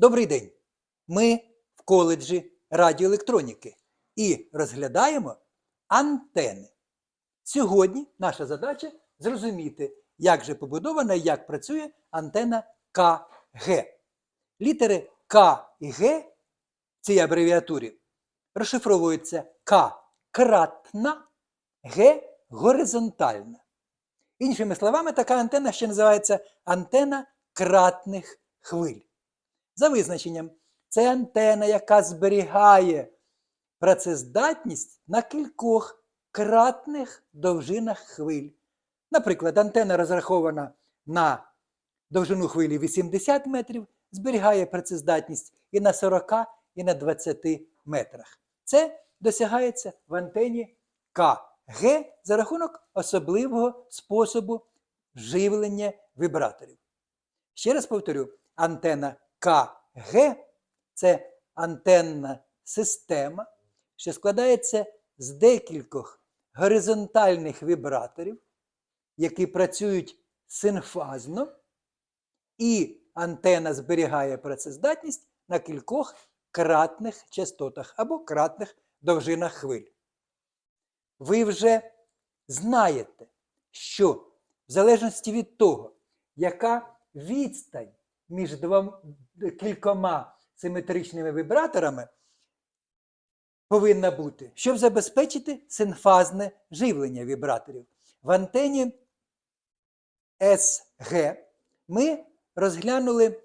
Добрий день! Ми в коледжі радіоелектроніки і розглядаємо антени. Сьогодні наша задача зрозуміти, як же побудована і як працює антена КГ. Літери К і Г в цій абревіатурі розшифровуються К кратна, Г горизонтальна. Іншими словами, така антена ще називається антена кратних хвиль. За визначенням, це антена, яка зберігає працездатність на кількох кратних довжинах хвиль. Наприклад, антена розрахована на довжину хвилі 80 метрів, зберігає працездатність і на 40, і на 20 метрах. Це досягається в антені КГ за рахунок особливого способу живлення вібраторів. Ще раз повторю, антена КГ це антенна система, що складається з декількох горизонтальних вібраторів, які працюють синфазно, і антена зберігає працездатність на кількох кратних частотах або кратних довжинах хвиль. Ви вже знаєте, що в залежності від того, яка відстань між двома, кількома симетричними вібраторами повинна бути, щоб забезпечити синфазне живлення вібраторів. В антені СГ ми розглянули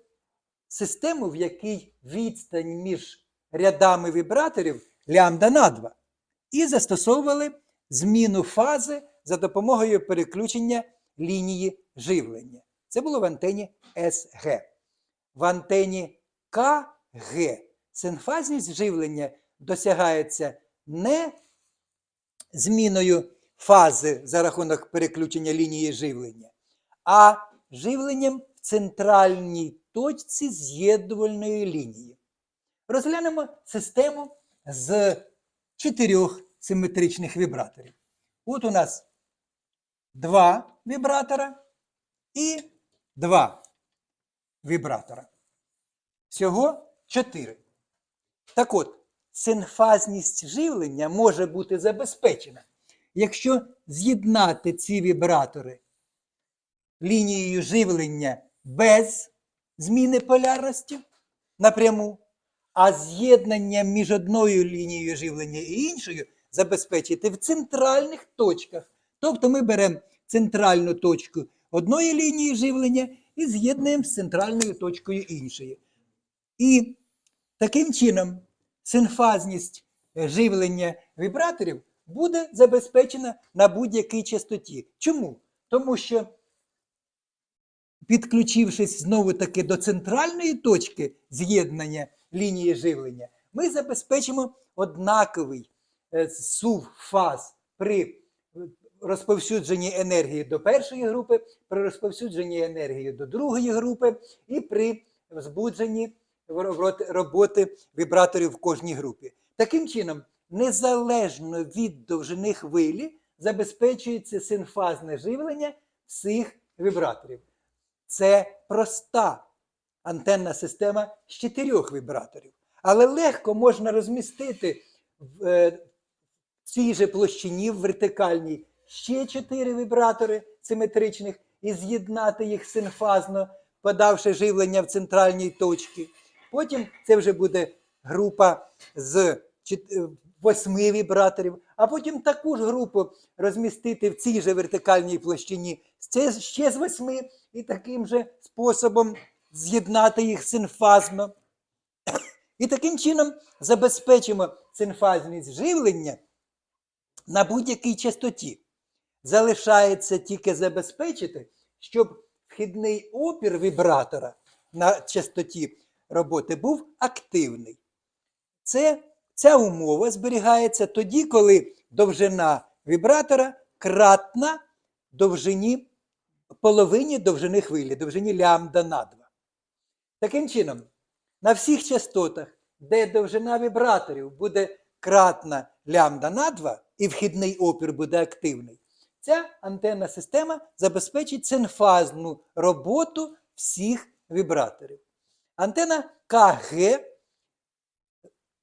систему, в якій відстань між рядами вібраторів лямбда на 2, і застосовували зміну фази за допомогою переключення лінії живлення. Це було в антені СГ. В антені КГ синфазність живлення досягається не зміною фази за рахунок переключення лінії живлення, а живленням в центральній точці з'єднувальної лінії. Розглянемо систему з чотирьох симетричних вібраторів. От у нас два вібратора і два вібратора. Всього чотири. Так от, синфазність живлення може бути забезпечена, якщо з'єднати ці вібратори лінією живлення без зміни полярності напряму, а з'єднання між одною лінією живлення і іншою забезпечити в центральних точках. Тобто ми беремо центральну точку одної лінії живлення і з'єднуємо з центральною точкою іншої. І таким чином синфазність е, живлення вібраторів буде забезпечена на будь-якій частоті. Чому? Тому що, підключившись знову таки до центральної точки з'єднання лінії живлення, ми забезпечимо однаковий е, сув фаз при розповсюдженні енергії до першої групи, при розповсюдженні енергії до другої групи і при збудженні роботи- вібраторів в кожній групі. Таким чином, незалежно від довжини хвилі, забезпечується синфазне живлення всіх вібраторів. Це проста антенна система з чотирьох вібраторів. Але легко можна розмістити в е, цій же площині в вертикальній ще чотири вібратори симетричних і з'єднати їх синфазно, подавши живлення в центральній точці. Потім це вже буде група з е, восьми вібраторів, а потім таку ж групу розмістити в цій же вертикальній площині це ще з восьми, і таким же способом з'єднати їх синфазно. І таким чином забезпечимо синфазність живлення на будь-якій частоті. Залишається тільки забезпечити, щоб вхідний опір вібратора на частоті роботи був активний. Це, ця умова зберігається тоді, коли довжина вібратора кратна довжині половині довжини хвилі, довжині лямбда на 2. Таким чином, на всіх частотах, де довжина вібраторів буде кратна лямбда на 2 і вхідний опір буде активний, ця антенна система забезпечить синфазну роботу всіх вібраторів. Антена КГ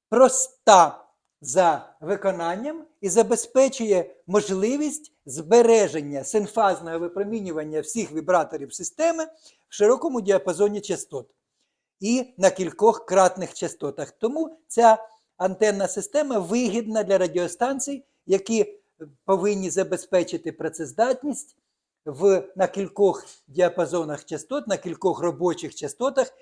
проста за виконанням і забезпечує можливість збереження синфазного випромінювання всіх вібраторів системи в широкому діапазоні частот і на кількох кратних частотах. Тому ця антенна система вигідна для радіостанцій, які повинні забезпечити працездатність в, на кількох діапазонах частот, на кількох робочих частотах,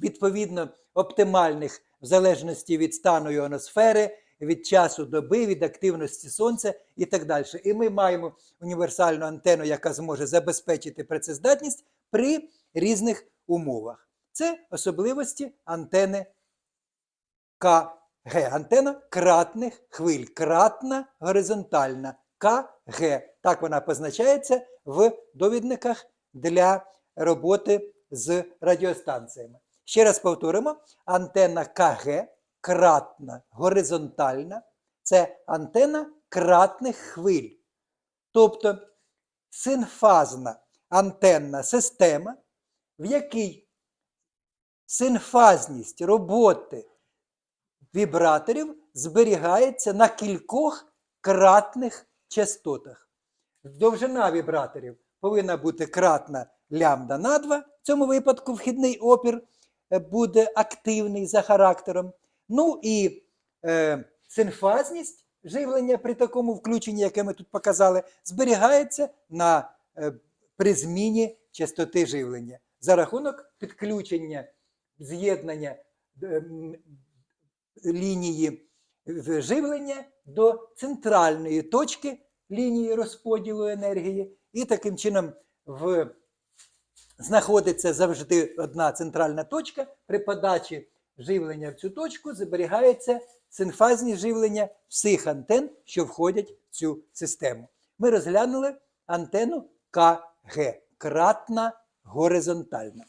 відповідно оптимальних в залежності від стану іоносфери, від часу доби, від активності сонця і так далі. І ми маємо універсальну антенну, яка зможе забезпечити працездатність при різних умовах. Це особливості антени КГ. Антена кратних хвиль. Кратна горизонтальна. КГ. Так вона позначається в довідниках для роботи з радіостанціями. Ще раз повторимо: антенна КГ кратна горизонтальна. Це антенна кратних хвиль. Тобто синфазна антенна система, в якій синфазність роботи вібраторів зберігається на кількох кратних частотах. Довжина вібраторів повинна бути кратна лямбда на 2. В цьому випадку вхідний опір е, буде активний за характером. Ну і е, синфазність живлення при такому включенні, яке ми тут показали, зберігається на, е, при зміні частоти живлення за рахунок підключення з'єднання е, лінії в- живлення до центральної точки лінії розподілу енергії, і таким чином в, знаходиться завжди одна центральна точка. При подачі живлення в цю точку зберігається синфазність живлення всіх антен, що входять в цю систему. Ми розглянули антенну КГ кратна горизонтальна.